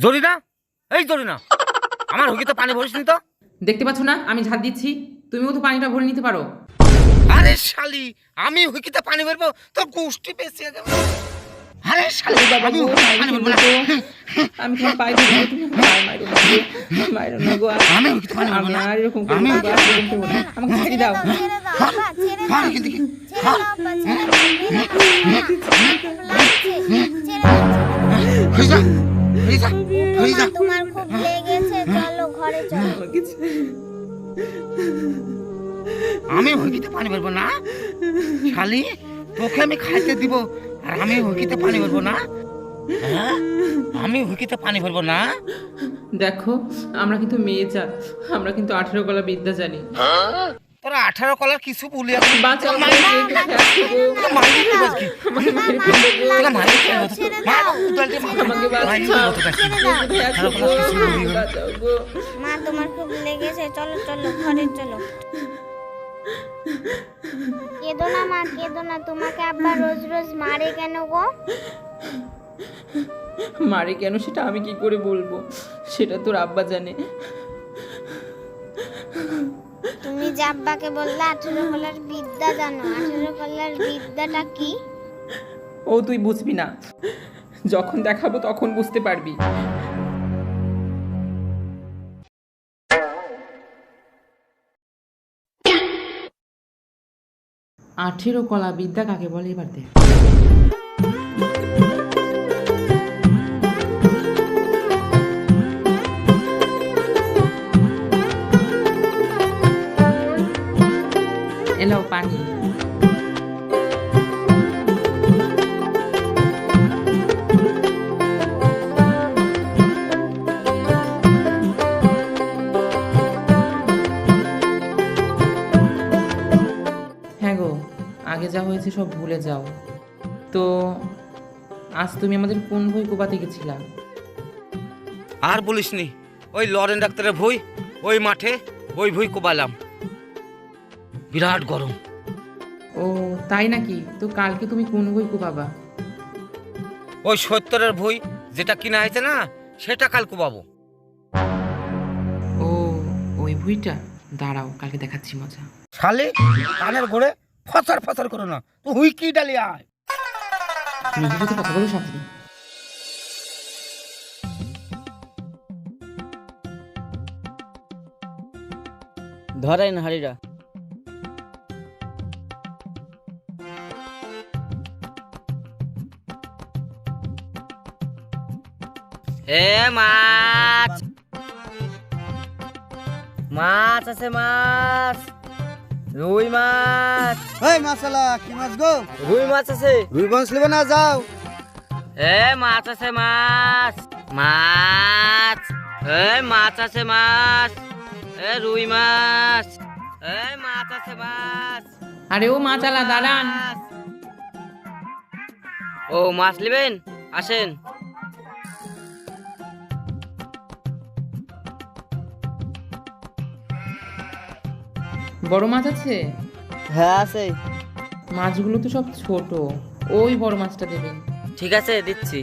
জরিনা? এই জরিনা আমার হুকিতে পানি ভরিস নি তো? দেখতে পাচ্ছ না আমি ঝাড় দিচ্ছি। তুমিও তো পানিটা ভরে নিতে পারো। আরে শালি আমি হুকিতে পানি ভরবো তোর গোষ্ঠী পেয়েছে আরে শালি আমি হুকিতে পানি ভরবো না। আমি তোমার পায়ে ধরে বলছি, মায়ের মায়ের উপর না গো, আর- আমি হুকিতে পানি ভরবো আমি না আর এরকম আমি। আমাকে ছেড়ে দাও। হ্যাঁ, ছেড়ে দাও। ছেড়ে দাও ছেড়ে দাও। হয়ে যা হয়ে যা হয়ে যা। মা, তোমার খুব লেগেছে চলো ঘরে চলো। আমি হুকিতে পানি ভরবো না। শালি তোকে আমি খাইতে দিব আর আমি হুকিতে পানি ভরবো না। হ্যাঁ? আমি হুকিতে পানি ভরবো না। দেখো আমরা কিন্তু মেয়ে চা আমরা কিন্তু আঠেরো গলা বিদ্যা জানি। তোরা আঠারো কলার কিছু বলি মা, তোমার খুব লেগেছে। চলো চলো ঘরে চলো। কেঁদো না মা কেঁদো না। তোমাকে আব্বা রোজ রোজ মারে কেন গো? মারে কেন সেটা আমি কি করে বলব? সেটা তোর আব্বা জানে। যে আব্বাকে বললে আঠেরো কলার বিদ্যা জানো। আঠেরো কলার বিদ্যাটা কি? ও তুই বুঝবি না। যখন দেখাবো তখন বুঝতে পারবি। আঠেরো কলা বিদ্যা কাকে বলে এবার দেখ। পানি হ্যাঁ গো আগে যা হয়েছে সব ভুলে যাও। তো আজ তুমি আমাদের কোন বই কোপাতে গেছিলা? আর বলিসনি ওই লরেন ডাক্তারের ভুই ওই মাঠে ওই ভুই কোবালাম বিরাট গরম। ও তাই নাকি? তো কালকে তুমি কোন বই কোপাবা ওই সত্তরের ভুই যেটা কিনা হয়েছে না সেটা কাল কোবাবো ও ওই বইটা? দাঁড়াও কালকে দেখাচ্ছি মজা। শালি কানের ঘোরে ফসর ফসর করো না তো হুই কি ডালি আয়? নিজের সাথে কথা বলো সাথে ধরেন হাড়িটা। এ মাছ। মাছ আছে মাছ। রুই মাছ। এই মাসালা কি মাছ গো? রুই মাছ আছে। রুই মাছ নেবে না যাও। এ মাছ আছে মাছ। মাছ। এ মাছ আছে মাছ। এ রুই মাছ। এ মাছ আছে মাছ। আরে ও মাচালা দাঁড়ান। ও মাছ নেবেন? আসেন। বড় মাছ আছে? হ্যাঁ আছে। মাছগুলো তো সব ছোট। ওই বড় মাছটা দেবেন। ঠিক আছে দিচ্ছি।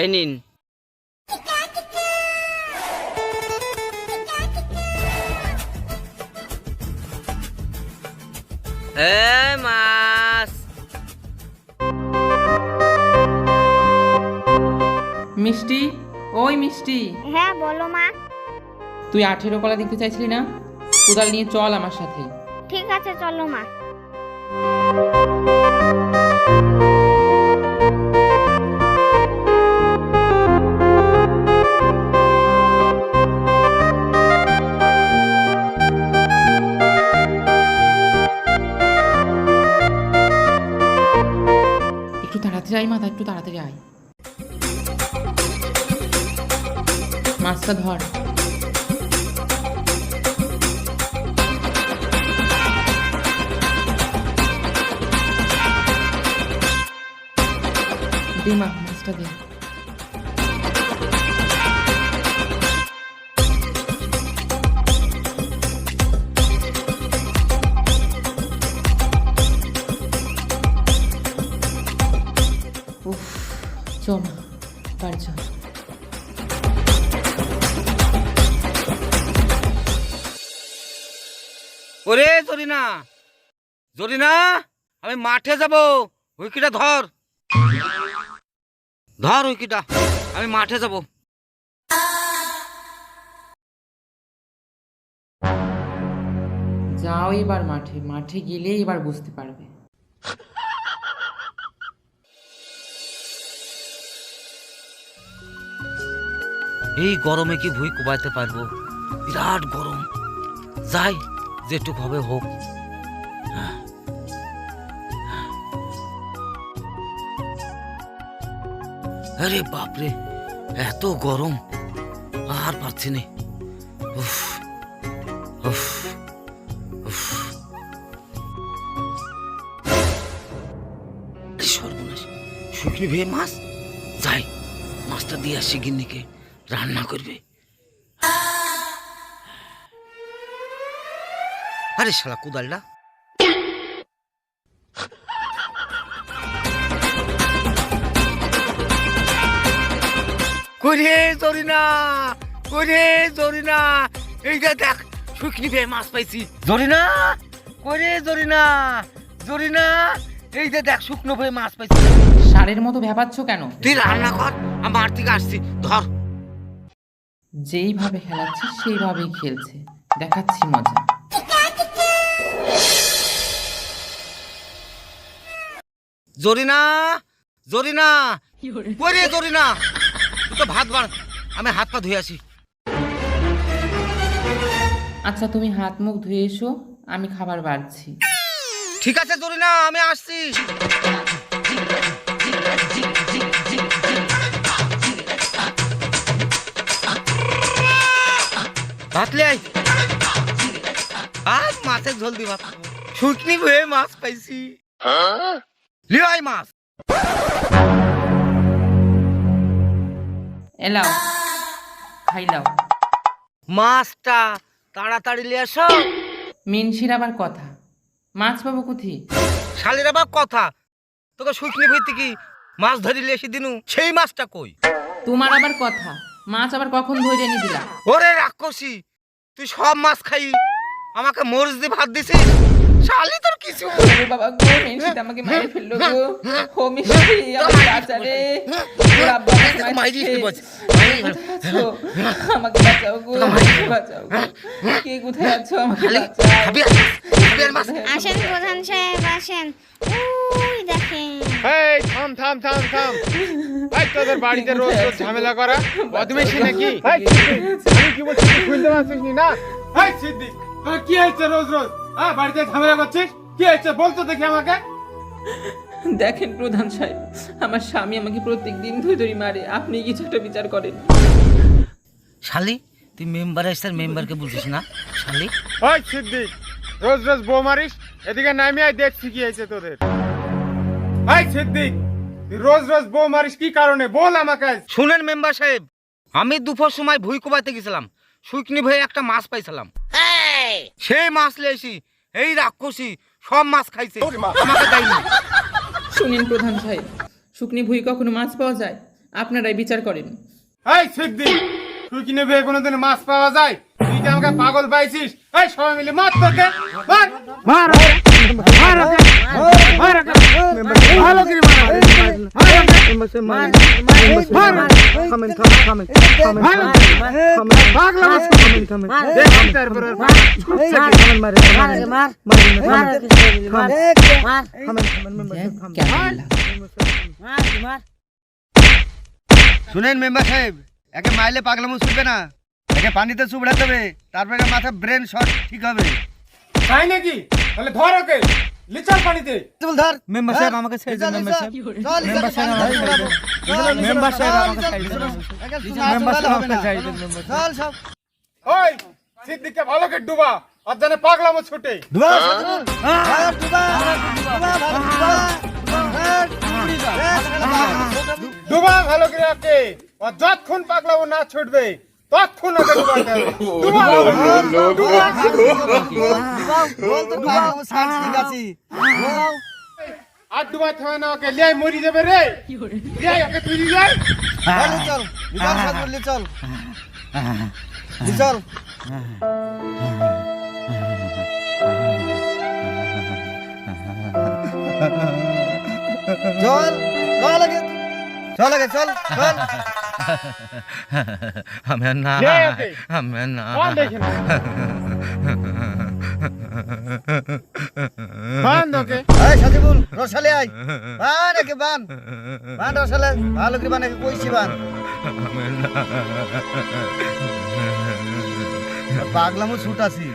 এই নিন। এ মিষ্টি? ওই মিষ্টি। হ্যাঁ বলো মা। তুই আঠেরো কলা দেখতে চাইছিলি না? কোদাল নিয়ে চল আমার সাথে। ঠিক আছে চলো মা। একটু তাড়াতাড়ি আয় মাথা একটু তাড়াতাড়ি আয়। মাছটা ধর। দিমা মাছটা দে। ওরে জরিনা জরিনা আমি মাঠে যাব। উইকিটা ধর। ধর উইকিটা আমি মাঠে যাব। যাও এবার মাঠে মাঠে গেলে এবার বুঝতে পারবে। এই গরমে কি ভুই কুবাইতে পারব? বিরাট গরম। যাই। যেটুক হবে হোক। আরে বাপরে, এত গরম, আর পারছি না। উফ উফ উফ। সর্বনাশ, শুকনি ভেয়ে মাছ? যাই, মাছটা দিয়ে আসছি গিন্নিকে, রান্না করবে। আরে শালা কুদালটা করে জরিনা করে জরিনা এইটা দেখ শুকনি ভেয়ে মাছ পাইছি। জরিনা করে জরিনা জরিনা এইটা দেখ শুকনো ভেয়ে মাছ পাইছি। সারের মতো ভেবাচ্ছ কেন? তুই রান্না কর আমার থেকে আসছি ধর। যেইভাবে খেলাচ্ছি সেইভাবেই খেলছে। দেখাচ্ছি মজা। জরিনা জরিনা করে জরিনা তুই তো ভাত বাড় আমি হাত পা ধুয়ে আসি। আচ্ছা তুমি হাত মুখ ধুয়ে এসো আমি খাবার বাড়ছি। ঠিক আছে জরিনা আমি আসছি। ভাত লে আই আজ মাছের ঝোল দি ভাত। শুকনি হয়ে মাছ পাইছি। লিও আই মাছ এলাও খাইলাও মাছটা তাড়াতাড়ি আসো মিনসির আবার কথা। মাছ পাবো কুথি শালির আবার কথা। তোকে শুকনি ভইতে কি মাছ ধরি লিয়ে এসে দিনু? সেই মাছটা কই? তোমার আবার কথা। মাছ আবার কখন ধরে এনে দিলা? ওরে রাক্ষসী তুই সব মাছ খাই আমাকে মরিচ দিয়ে ভাত দিছিস? শালি তোর কিছু বাবা গো? আমাকে মেরে ফেলল গো। ও মিষ্টি আমার বাচ্চারে। ওর আব্বা আমাকে তোকে মারছে। আমাকে বাঁচাও গো বাঁচাও কে কোথায় আছো? আমাকে আসেন প্রধান সাহেব আসেন। ওই দেখেন। এই থাম থাম থাম থাম। এই তোদের বাড়িতে রোজ রোজ ঝামেলা করা? বদমেশি নাকি? আমি কি বলছি তুই শুনতে পাচ্ছিস না? এই সিদ্দিক। কি হয়েছে রোজ রোজ? হ্যাঁ বাড়িতে ঝামেলা করছিস? কি হয়েছে? বলতো দেখি আমাকে। দেখেন প্রধান সাহেব আমার স্বামী আমাকে প্রত্যেক দিন ধরে ধরে মারে। আপনি কিছু একটা বিচার করেন। শালি তুই মেম্বার আসছিস মেম্বারকে বলছিস না? শালি। ওই সিদ্দিক রোজ রোজ বউ মারিস এদিকে নামি আয় দেখছি কি হয়েছে তোদের। এই সিদ্দিক তুই রোজ রোজ বউ মারিস কি কারণে? বল আমাকে শুনেন মেম্বার সাহেব আমি দুপুর সময় ভুই কোবাইতে গেছিলাম। শুকনি ভয়ে একটা মাছ পাইছিলাম। সেই মাছ লেছি এই রাক্ষসী সব মাছ খাইছে। আমাকে দেয়নি শুনিন প্রধান সাহেব শুকনি ভুই কখনো মাছ পাওয়া যায়? আপনারাই বিচার করেন। এই শিবদি তুই কিনে নেবে কোনোদিন মাছ পাওয়া যায়? তুই আমাকে পাগল পাইছিস এই সবাই মিলে মার তোকে মার মার মার ভালো করে? শুনেন মেম্বার সাহেব একে মাইলে পাগলামো ছুটবে না একে পানিতে চুবড়াতে হবে তারপরে মাথা ব্রেন শট ঠিক হবে তাই নাকি তাহলে ধর ওকে লিচার পানিতে চল ধর মেম্বার সাহেব আমাকে ছেড়ে দেন, মেম্বার সাহেব। মেম্বার সাহেব আমাকে ছেড়ে দেন। মেম্বার সাহেব আমাকে ছেড়ে দেন। মেম্বার সাহেব আমাকে ছেড়ে দেন, মেম্বার সাহেব। চল সব ওই সিদ্দিককে ভালো করে ডুবা আর জানে পাগলামো ছুটে ধুয়া ধুয়া ধুয়া ডুবা ভালো করে ওকে আর যতক্ষণ পাগলামো না ছুটবে আর দুবার থামে না ওকে লিয়াই মরি যাবে রে। লিয়াই ওকে তুই লিয়াই চল চল। চল। চল চল চল চল চল। আমি না? আমি না না বান্ধ ওকে এই সাজিবুল রসালে আই বান একে বান। বান রসালে ভালো করে বান একে কইছি বান। আমি না পাগলামো ছুট আছি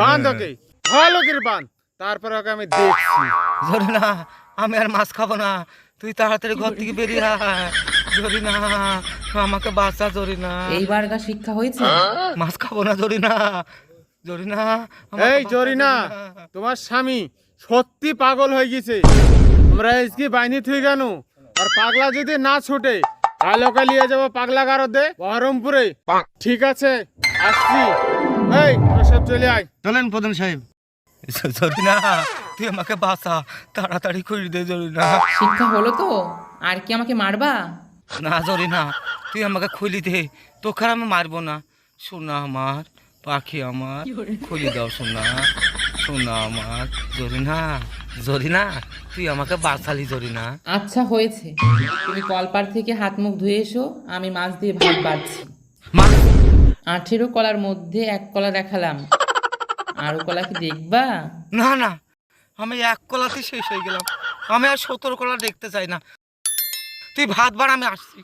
বান্ধ ওকে ভালো করে বান্ধ তারপর ওকে আমি দেখছি। জরিনা আমি আর মাছ খাব না। তুই তাড়াতাড়ি ঘর থেকে বেরিয়ে আয়। জরিনা আমাকে বাঁচা জরিনা এইবার গা শিক্ষা হয়েছে? মাছ খাব না জরিনা জরিনা আমাকে এই বাঁচা জরিনা জরিনা। তোমার স্বামী সত্যি পাগল হয়ে গেছে। আমরা আজকে বাইনি থুই কেন আর পাগলা যদি না ছুটে ওকে নিয়ে যাব পাগলা গারদে বহরমপুরে। ঠিক আছে আসছি। এই সব চলে আয়। চলেন প্রধান সাহেব। জরিনা তুই আমাকে বাঁচা তাড়াতাড়ি করে দে জরিনা। শিক্ষা হলো তো আর কি আমাকে মারবা? না জরিনা তুই আমাকে খুলি দে তোকে আর আমি মারবো না। সোনা আমার পাখি আমার খুলি দাও সোনা সোনা আমার। জরিনা জরিনা তুই আমাকে বাঁচালি জরিনা। আচ্ছা হয়েছে। তুমি কলপার থেকে হাত মুখ ধুয়ে এসো আমি মাছ দিয়ে ভাত বাড়ছি। মা! আঠেরো কলার মধ্যে এক কলা দেখালাম। আরও কলা কি দেখবা? না না আমি এক কলাতে শেষ হয়ে গেলাম। আমি আর সতেরো কলা দেখতে চাই না। তুই ভাত বার আমি আসছি।